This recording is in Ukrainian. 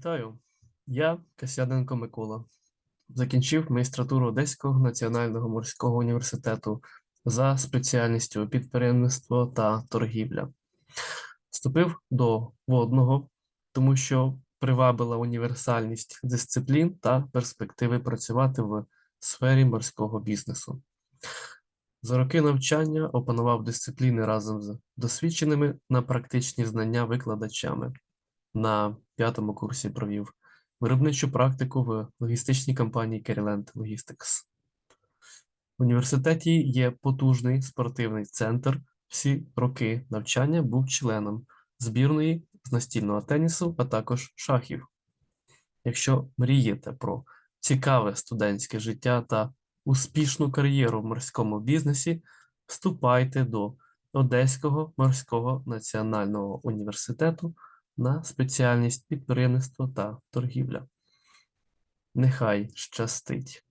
Вітаю, я Касяненко Микола. Закінчив магістратуру Одеського національного морського університету за спеціальністю підприємництво та торгівля. Вступив до водного, тому що привабила універсальність дисциплін та перспективи працювати в сфері морського бізнесу. За роки навчання опанував дисципліни разом з досвідченими на практичні знання викладачами. На п'ятому курсі провів виробничу практику в логістичній компанії Керіленд Logistics. В університеті є потужний спортивний центр. Всі роки навчання був членом збірної з настільного тенісу, а також шахів. Якщо мрієте про цікаве студентське життя та успішну кар'єру в морському бізнесі, вступайте до Одеського морського національного університету на спеціальність підприємництво та торгівля. Нехай щастить!